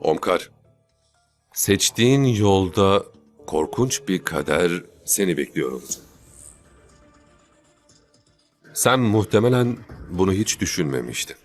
Omkar, seçtiğin yolda korkunç bir kader seni bekliyor. Sen muhtemelen bunu hiç düşünmemiştin.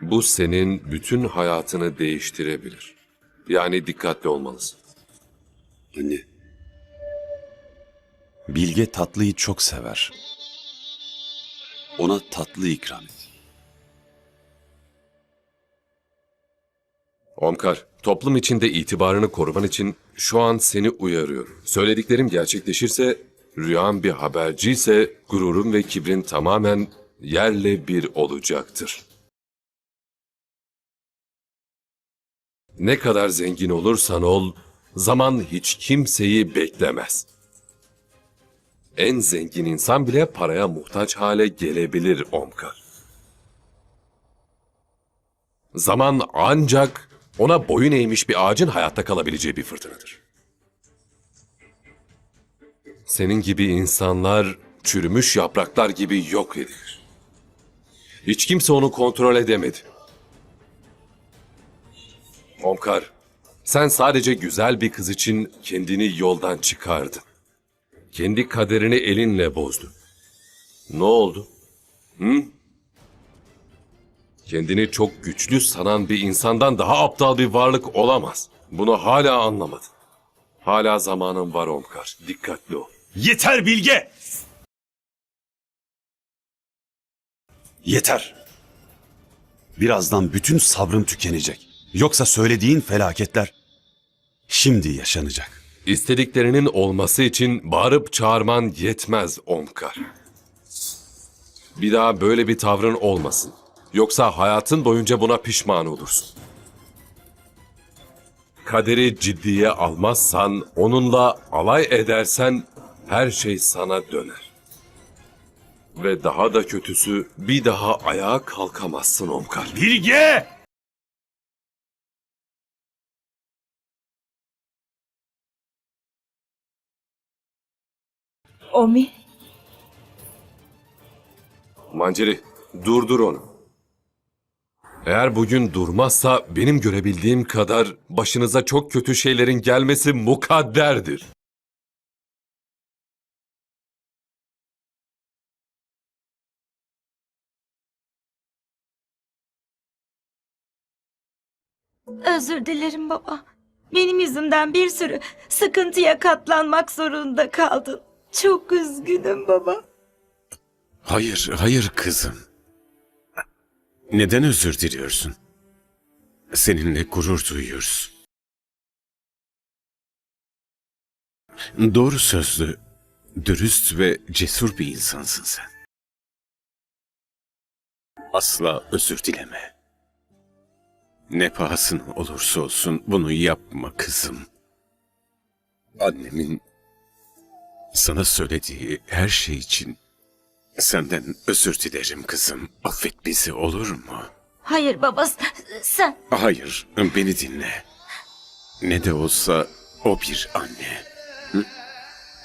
Bu senin bütün hayatını değiştirebilir. Yani dikkatli olmalısın. Anne. Bilge tatlıyı çok sever. Ona tatlı ikram et. Omkar, toplum içinde itibarını koruman için şu an seni uyarıyorum. Söylediklerim gerçekleşirse, rüyan bir haberci ise gururun ve kibrin tamamen yerle bir olacaktır. Ne kadar zengin olursan ol, zaman hiç kimseyi beklemez. En zengin insan bile paraya muhtaç hale gelebilir Omkar. Zaman ancak ona boyun eğmiş bir ağacın hayatta kalabileceği bir fırtınadır. Senin gibi insanlar çürümüş yapraklar gibi yok edilir. Hiç kimse onu kontrol edemedi. Omkar, sen sadece güzel bir kız için kendini yoldan çıkardın. Kendi kaderini elinle bozdun. Ne oldu? Hı? Kendini çok güçlü sanan bir insandan daha aptal bir varlık olamaz. Bunu hala anlamadın. Hala zamanın var Omkar. Dikkatli ol. Yeter Bilge! Yeter! Birazdan bütün sabrım tükenecek. Yoksa söylediğin felaketler şimdi yaşanacak. İstediklerinin olması için bağırıp çağırman yetmez Omkar. Bir daha böyle bir tavrın olmasın. Yoksa hayatın boyunca buna pişman olursun. Kaderi ciddiye almazsan, onunla alay edersen her şey sana döner. Ve daha da kötüsü bir daha ayağa kalkamazsın Omkar. Bilge! Omi, Manceri, durdur onu. Eğer bugün durmazsa benim görebildiğim kadar başınıza çok kötü şeylerin gelmesi mukadderdir. özür dilerim baba. Benim yüzümden bir sürü sıkıntıya katlanmak zorunda kaldın. Çok üzgünüm baba. Hayır, hayır kızım. Neden özür diliyorsun? Seninle gurur duyuyoruz. Doğru sözlü, dürüst ve cesur bir insansın sen. Asla özür dileme. Ne pahasına olursa olsun bunu yapma kızım. Annemin sana söylediği her şey için Senden özür dilerim kızım. Affet bizi olur mu? Hayır baba sen Hayır, beni dinle. Ne de olsa o bir anne. Hı?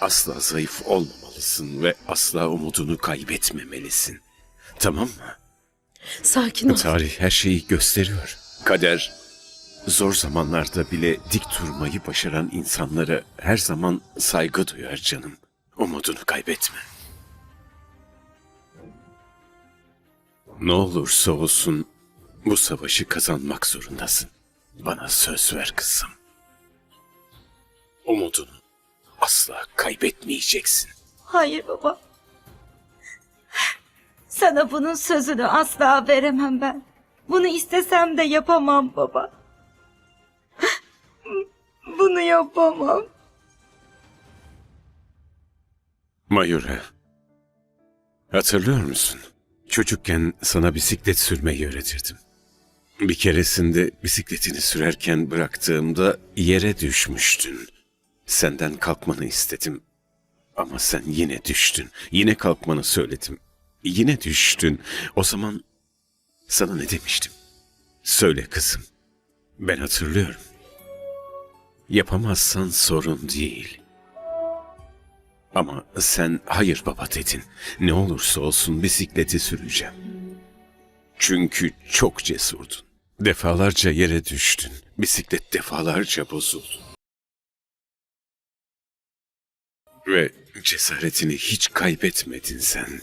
Asla zayıf olmamalısın ve asla umudunu kaybetmemelisin. Tamam mı? Sakin ol. Tarih her şeyi gösteriyor. Kader zor zamanlarda bile dik durmayı başaran insanlara her zaman saygı duyar canım. Umudunu kaybetme. Ne olursa olsun bu savaşı kazanmak zorundasın. Bana söz ver kızım. Umudunu asla kaybetmeyeceksin. hayır baba. Sana bunun sözünü asla veremem ben. Bunu istesem de yapamam baba. Bunu yapamam. Mayura, hatırlıyor musun? Çocukken sana bisiklet sürmeyi öğretirdim. Bir keresinde bisikletini sürerken bıraktığımda yere düşmüştün. Senden kalkmanı istedim. Ama sen yine düştün. Yine kalkmanı söyledim. Yine düştün. O zaman sana ne demiştim? Söyle kızım. Ben hatırlıyorum. Yapamazsan sorun değil. Ama sen hayır baba dedin. Ne olursa olsun bisikleti süreceğim. Çünkü çok cesurdun. Defalarca yere düştün. Bisiklet defalarca bozuldu. Ve cesaretini hiç kaybetmedin sen.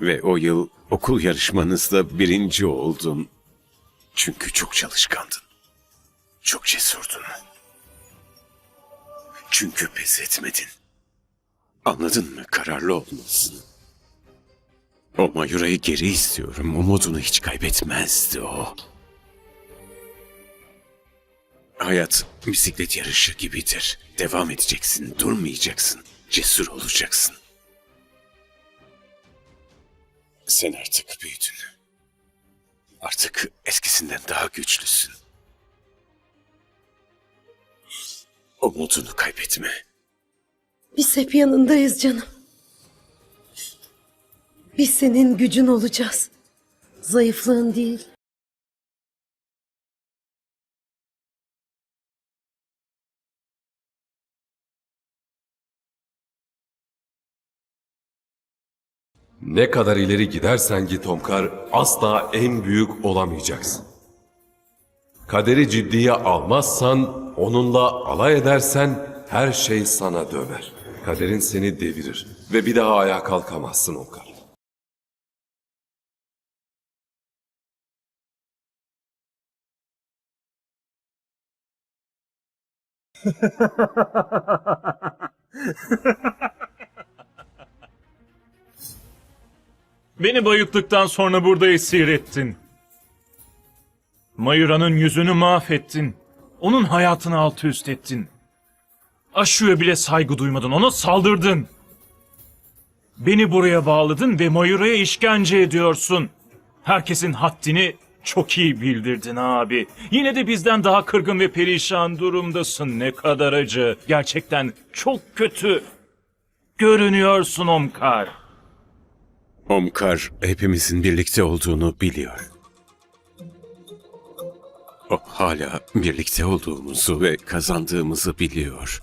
Ve o yıl okul yarışmanızda birinci oldun. Çünkü çok çalışkandın. Çok cesurdun. Çünkü pes etmedin. Anladın mı? Kararlı olmalısın. O Mayura'yı geri istiyorum. Umudunu hiç kaybetmezdi o. Hayat bisiklet yarışı gibidir. Devam edeceksin, durmayacaksın. Cesur olacaksın. Sen artık büyüdün. Artık eskisinden daha güçlüsün. Umudunu kaybetme. Biz hep yanındayız canım. Biz senin gücün olacağız. Zayıflığın değil. Ne kadar ileri gidersen git Omkar, asla en büyük olamayacaksın. Kaderi ciddiye almazsan, onunla alay edersen her şey sana döner. Kaderin seni devirir ve bir daha ayağa kalkamazsın Omkar. Beni bayılttıktan sonra burada esir ettin. Mayura'nın yüzünü mahvettin. Onun hayatını alt üst ettin. Aşu'ya bile saygı duymadın, ona saldırdın. Beni buraya bağladın ve Mayura'ya işkence ediyorsun. Herkesin haddini çok iyi bildirdin abi. Yine de bizden daha kırgın ve perişan durumdasın. Ne kadar acı. Gerçekten çok kötü. Görünüyorsun Omkar. Omkar hepimizin birlikte olduğunu biliyor. O hala birlikte olduğumuzu ve kazandığımızı biliyor.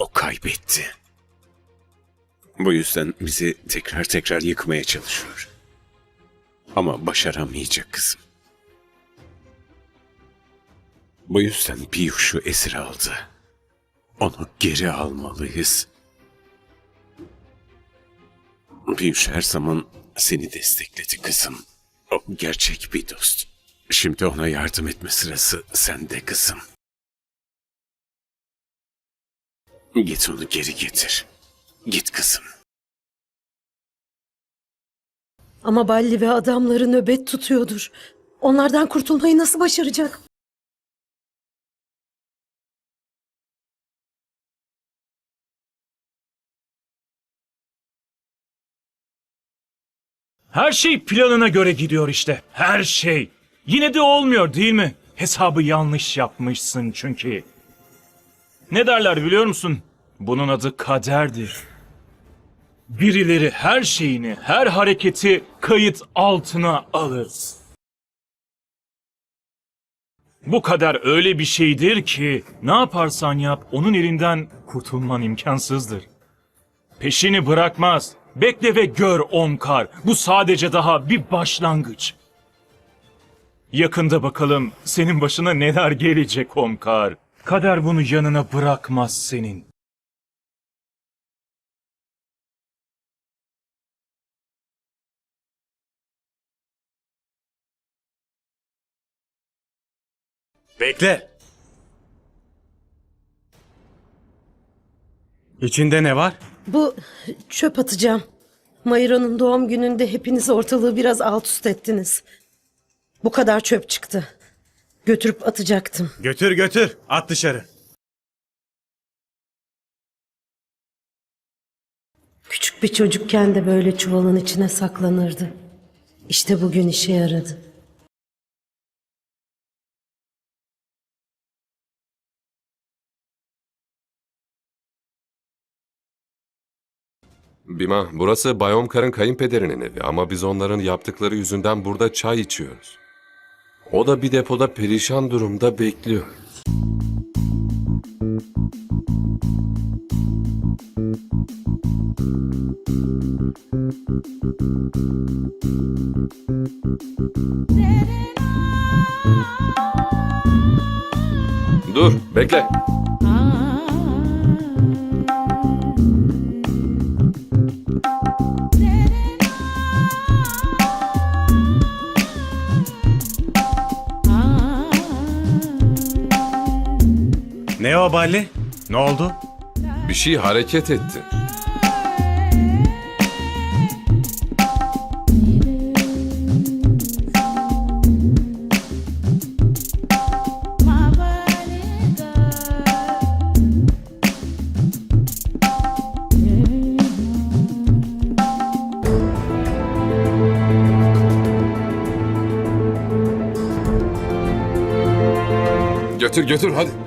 O kaybetti. Bu yüzden bizi tekrar tekrar yıkmaya çalışıyor. Ama başaramayacak kızım. Bu yüzden Piyuş'u esir aldı. Onu geri almalıyız. Piyuş her zaman seni destekledi kızım. O gerçek bir dost. Şimdi ona yardım etme sırası sende kızım. Git onu geri getir. Git kızım. Ama Balli ve adamları nöbet tutuyordur. Onlardan kurtulmayı nasıl başaracak? Her şey planına göre gidiyor işte. Her şey. Yine de olmuyor değil mi? Hesabı yanlış yapmışsın çünkü. Ne derler biliyor musun? Bunun adı kaderdir. Birileri her şeyini, her hareketi kayıt altına alır. Bu kader öyle bir şeydir ki ne yaparsan yap onun elinden kurtulman imkansızdır. Peşini bırakmaz. Bekle ve gör Omkar. Bu sadece daha bir başlangıç. Yakında bakalım senin başına neler gelecek Omkar. Kader bunu yanına bırakmaz senin. Bekle. İçinde ne var? Bu çöp atacağım. Mayura'nın doğum gününde hepiniz ortalığı biraz alt üst ettiniz. Bu kadar çöp çıktı. Götürüp atacaktım. Götür götür. At dışarı. Küçük bir çocukken de böyle çuvalın içine saklanırdı. İşte bugün işe yaradı. Bima, burası Bay Omkar'ın kayınpederinin evi ama biz onların yaptıkları yüzünden burada çay içiyoruz. O da bir depoda perişan durumda bekliyor. Dur, bekle. Ne o Balli? Ne oldu? Bir şey hareket etti. Götür götür hadi.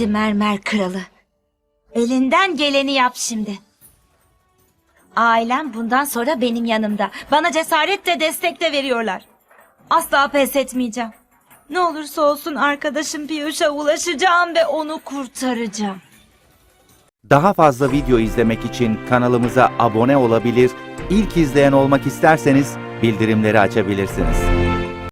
Hadi mermer kralı. Elinden geleni yap şimdi. Ailem bundan sonra benim yanımda. Bana cesaret de destek de veriyorlar. Asla pes etmeyeceğim. Ne olursa olsun arkadaşım Piyuş'a ulaşacağım ve onu kurtaracağım. Daha fazla video izlemek için kanalımıza abone olabilir, ilk izleyen olmak isterseniz bildirimleri açabilirsiniz.